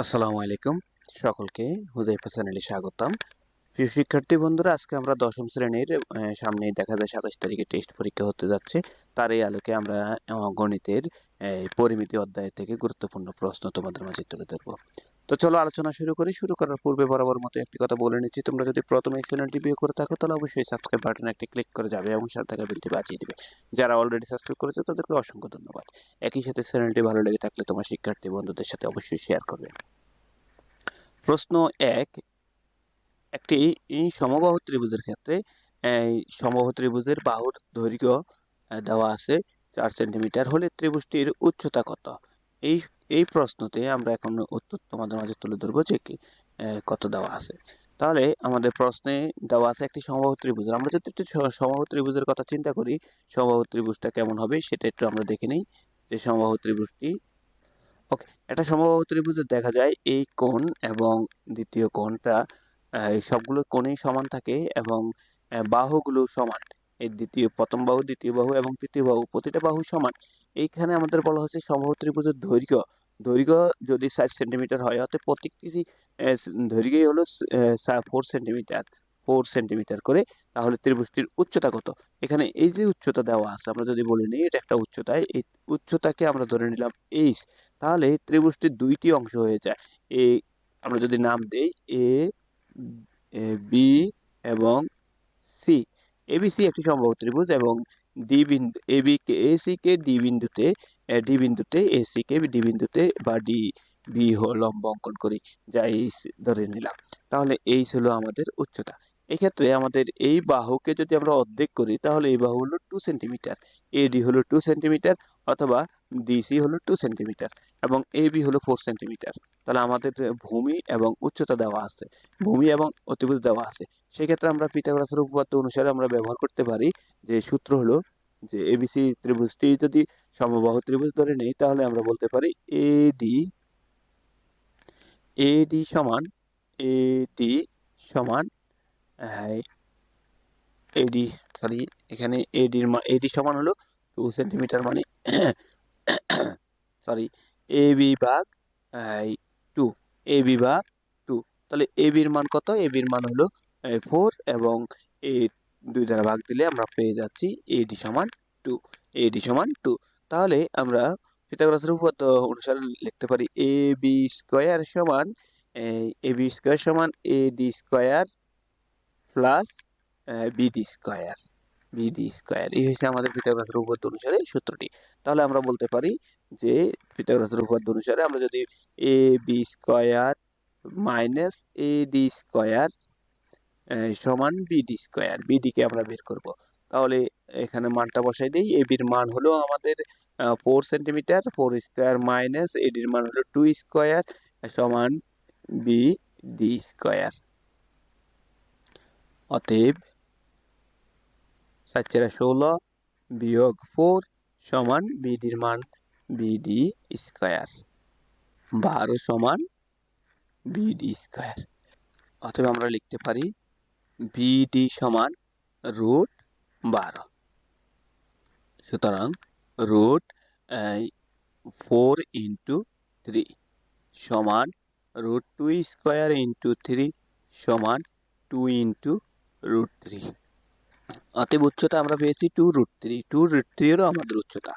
আসসালামু আলাইকুম। সকলকে হুজাইফা চ্যানেলে স্বাগতম। প্রিয় শিক্ষার্থী বন্ধুরা, আজকে আমরা দশম শ্রেণির সামনেই সামনে দেখা যায় সাতাশ তারিখে টেস্ট পরীক্ষা হতে যাচ্ছে। তার এই আলোকে আমরা গণিতের পরিমিতি অধ্যায় থেকে গুরুত্বপূর্ণ প্রশ্ন তোমাদের মাঝে তুলে ধরবো। তো চলো আলোচনা শুরু করি। শুরু করার পূর্বে বরাবর মতো একটি কথা বলে নিচ্ছি। তোমরা যদি প্রথমে এই চ্যানেলটি বিয়ে করে থাকো, তাহলে অবশ্যই সাবস্ক্রাইব বাটনে একটি ক্লিক করে যাবে এবং সাথে থাকা বেলটি বাজিয়ে দিবে। যারা অলরেডি সাবস্ক্রাইব করেছে, তাদেরকে অসংখ্য ধন্যবাদ। একই সাথে চ্যানেলটি ভালো লেগে থাকলে তোমার শিক্ষার্থী বন্ধুদের সাথে অবশ্যই শেয়ার করবে। প্রশ্ন এক, একটি সমবাহু ত্রিভুজের ক্ষেত্রে সমবাহু ত্রিভুজের বাহুর দৈর্ঘ্য দেওয়া আছে চার সেন্টিমিটার হলে ত্রিভুজটির উচ্চতা কত? এই এই প্রশ্নতে আমরা এখন উত্তর তোমাদের মাঝে তুলে ধরবো যে কি কত দেওয়া আছে। তাহলে আমাদের প্রশ্নে দেওয়া আছে একটি সমবাহু ত্রিভুজ। আমরা যদি একটু সমবাহু ত্রিভুজের কথা চিন্তা করি, সমবাহু ত্রিভুজটা কেমন হবে সেটা একটু আমরা দেখে নিই, যে সমবাহু ত্রিভুজটি। ওকে, একটা সমবাহু ত্রিভুজে দেখা যায় এই কোণ এবং দ্বিতীয় কোণটা এই সবগুলো কোণেই সমান থাকে এবং বাহুগুলো সমান। এই দ্বিতীয়, প্রথম বাহু, দ্বিতীয় বাহু এবং তৃতীয় বাহু, প্রতিটা বাহু সমান। এইখানে আমাদের বলা হচ্ছে সমবাহু ত্রিভুজের দৈর্ঘ্য দৈর্ঘ্য যদি ষাট সেন্টিমিটার হয় অর্থাৎ প্রত্যেকটি দৈর্ঘ্যই হলো ফোর সেন্টিমিটার ফোর সেন্টিমিটার করে, তাহলে ত্রিভুজটির উচ্চতা কত? এখানে এই যে উচ্চতা দেওয়া আছে, আমরা যদি বলে নিই, এটা একটা উচ্চতায় এই উচ্চতাকে আমরা ধরে নিলাম এইচ তাহলে ত্রিভুজটির দুইটি অংশ হয়ে যায়। এ আমরা যদি নাম দেই এ বি এবং সি এবিসি একটি সম্ভব ত্রিভুজ এবং ডি বিন্দু এ বি কে এ সি কে ডি বিন্দুতে ডি বিন্দুতে এ সি কে ডি বিন্দুতে বা ডি বি লম্ব অঙ্কন করি, যা এই ধরে নিলাম। তাহলে এই ছিল আমাদের উচ্চতা। এক্ষেত্রে আমাদের এই বাহুকে যদি আমরা অর্ধেক করি, তাহলে এই বাহু হলো টু সেন্টিমিটার এডি হলো টু সেন্টিমিটার অথবা ডিসি হলো টু সেন্টিমিটার এবং এবি হলো ফোর সেন্টিমিটার তাহলে আমাদের ভূমি এবং উচ্চতা দেওয়া আছে। ভূমি এবং অতিভুজ দেওয়া আছে। সেক্ষেত্রে আমরা পিথাগোরাসের উপপাদ্য অনুসারে আমরা ব্যবহার করতে পারি যে সূত্র হলো যে এবিসি ত্রিভুজটি যদি সমবাহু ত্রিভুজ ধরে নেই, তাহলে আমরা বলতে পারি এডি এডি সমান এডি সমান এডি সরি এখানে এডির মান এডি সমান হলো টু সেন্টিমিটার মানে সরি এ বি ভাগ টু এ বি ভাগ টু তাহলে এ বির মান কত? এ বির মান হলো ফোর এবং এ দুই দ্বারা ভাগ দিলে আমরা পেয়ে যাচ্ছি এডি সমান টু এডি সমান টু তাহলে আমরা পিথাগোরাসের উপপাদ্য অনুসারে লিখতে পারি এ বি স্কোয়ার সমান, এ বি স্কোয়ার সমান A D square plus BD square BD square এই হচ্ছে আমাদের পিথাগোরাসের উপপাদ্য অনুসারে সূত্রটি। তাহলে আমরা বলতে পারি যে পিথাগোরাসের উপপাদ্য অনুসারে আমরা যদি A B square minus A D square সমান বিডি স্কোয়ার বিডিকে আমরা বের করব। তাহলে এখানে মানটা বসাই দিই। এ বির মান হলো আমাদের four centimetres four square minus এডির মান হলো টু স্কোয়ার সমান বি ডি স্কোয়ার অতএব সাত চারা ষোলো বিয়োগ ফোর সমান বিডির মান বিডি স্কোয়ার বারো সমান বিডি স্কোয়ার অতএব আমরা লিখতে পারি বিডি সমান রুট বারো সুতরাং রুট ফোর ইন্টু থ্রি সমান root two square into three সমান টু ইন্টু রুট থ্রি অতএব উচ্চতা আমরা পেয়েছি two root three two root three হলো আমাদের উচ্চতা।